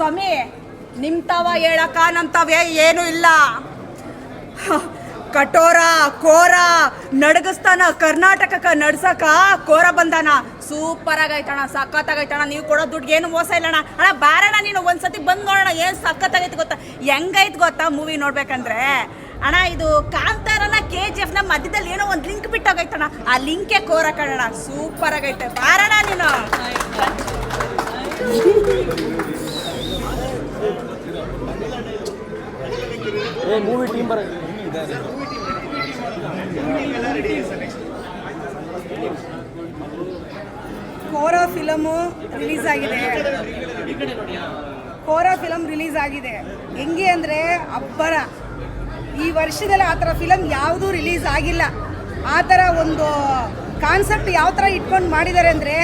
ಸ್ವಾಮಿ ನಿಮ್ತವ ಹೇಳಕ ನಮ್ತವೇ ಏನು ಇಲ್ಲ. ಕಟೋರ ಕೋರ ನಡಗಿಸ್ತಾನ, ಕರ್ನಾಟಕಕ್ಕ ನಡ್ಸಕ ಕೋರ ಬಂದಾನ. ಸೂಪರ್ ಆಗೈತಣ ಸಖತ್ತಾಗೈತಣ ನೀವು ಕೊಡೋ ದುಡ್ಡು ಏನು ಮೋಸ ಇಲ್ಲಣ್ಣ. ಅಣ್ಣ, ಬಾರಣ್ಣ, ನೀನು ಒಂದ್ಸತಿ ಬಂದು ನೋಡೋಣ ಏನು ಸಖತ್ತಾಗೈತೆ ಗೊತ್ತಾ? ಹೆಂಗೈತೆ ಗೊತ್ತಾ ಮೂವಿ ನೋಡ್ಬೇಕಂದ್ರೆ? ಅಣ್ಣ, ಇದು ಕಾಂತಾರನ ಕೆ ಜಿ ಎಫ್ನ ಮಧ್ಯದಲ್ಲಿ ಏನೋ ಒಂದು ಲಿಂಕ್ ಬಿಟ್ಟೋಗೈತಣ್ಣ. ಆ ಲಿಂಕೆ ಕೋರ ಕಣ್ಣ ಸೂಪರ್ ಆಗೈತೆ. ಬಾರಣ ನೀನು. ಏ movie team Kora film release ಆಗಿದೆ. ಕೋರಾ ಫಿಲಮ್ ರಿಲೀಸ್ ಆಗಿದೆ. ಹೆಂಗೆ ಅಂದರೆ ಅಬ್ಬರ. ಈ ವರ್ಷದಲ್ಲಿ ಆ ಥರ ಫಿಲಮ್ ಯಾವುದೂ ರಿಲೀಸ್ ಆಗಿಲ್ಲ. ಆ ಥರ ಒಂದು ಕಾನ್ಸೆಪ್ಟ್ ಯಾವ ಥರ ಇಟ್ಕೊಂಡು ಮಾಡಿದ್ದಾರೆ ಅಂದರೆ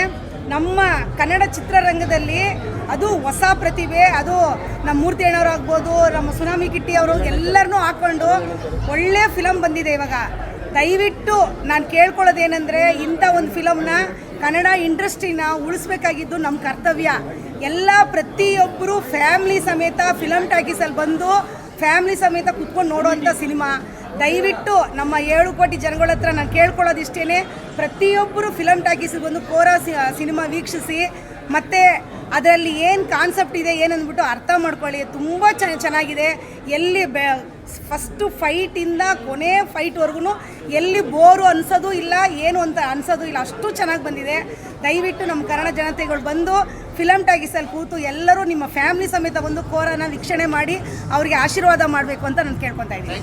ನಮ್ಮ ಕನ್ನಡ ಚಿತ್ರರಂಗದಲ್ಲಿ ಅದು ಹೊಸ ಪ್ರತಿಭೆ, ಅದು ನಮ್ಮ ಮೂರ್ತಿ ಅಣ್ಣವ್ರು ಆಗ್ಬೋದು, ನಮ್ಮ ಸುನಾಮಿ ಕಿಟ್ಟಿ ಅವರು ಎಲ್ಲರನ್ನೂ ಹಾಕ್ಕೊಂಡು ಒಳ್ಳೆ ಫಿಲಮ್ ಬಂದಿದೆ ಇವಾಗ. ದಯವಿಟ್ಟು ನಾನು ಕೇಳ್ಕೊಳ್ಳೋದೇನೆಂದರೆ ಇಂಥ ಒಂದು ಫಿಲಮ್ನ ಕನ್ನಡ ಇಂಡಸ್ಟ್ರಿನ ಉಳಿಸ್ಬೇಕಾಗಿದ್ದು ನಮ್ಮ ಕರ್ತವ್ಯ. ಎಲ್ಲ ಪ್ರತಿಯೊಬ್ಬರು ಫ್ಯಾಮ್ಲಿ ಸಮೇತ ಫಿಲಮ್ ಟಾಕೀಸಲ್ಲಿ ಬಂದು ಫ್ಯಾಮ್ಲಿ ಸಮೇತ ಕುತ್ಕೊಂಡು ನೋಡುವಂಥ ಸಿನಿಮಾ ದಯವಿಟ್ಟು ನಮ್ಮ ಏಳು ಕೋಟಿ ಜನಗಳ ಹತ್ರ ನಾನು ಕೇಳ್ಕೊಳ್ಳೋದಿಷ್ಟೇ ಪ್ರತಿಯೊಬ್ಬರು ಫಿಲಮ್ ಟಾಕೀಸಿಗೆ ಬಂದು ಕೋರ ಸಿನಿಮಾ ವೀಕ್ಷಿಸಿ, ಮತ್ತು ಅದರಲ್ಲಿ ಏನು ಕಾನ್ಸೆಪ್ಟ್ ಇದೆ, ಏನಂದ್ಬಿಟ್ಟು ಅರ್ಥ ಮಾಡ್ಕೊಳ್ಳಿ. ತುಂಬ ಚೆನ್ನಾಗಿದೆ. ಎಲ್ಲಿ ಬೆ ಫಸ್ಟು ಫೈಟಿಂದ ಕೊನೆ ಫೈಟ್ವರೆಗೂ ಎಲ್ಲಿ ಬೋರು ಅನ್ಸೋದು ಇಲ್ಲ, ಏನು ಅಂತ ಅನ್ಸೋದು ಇಲ್ಲ. ಅಷ್ಟು ಚೆನ್ನಾಗಿ ಬಂದಿದೆ. ದಯವಿಟ್ಟು ನಮ್ಮ ಕನ್ನಡ ಜನತೆಗಳು ಬಂದು ಫಿಲಮ್ ಟಾಕೀಸಲ್ಲಿ ಕೂತು ಎಲ್ಲರೂ ನಿಮ್ಮ ಫ್ಯಾಮ್ಲಿ ಸಮೇತ ಬಂದು ಕೋರನ ವೀಕ್ಷಣೆ ಮಾಡಿ, ಅವರಿಗೆ ಆಶೀರ್ವಾದ ಮಾಡಬೇಕು ಅಂತ ನಾನು ಕೇಳ್ಕೊತಾ ಇದ್ದೀನಿ.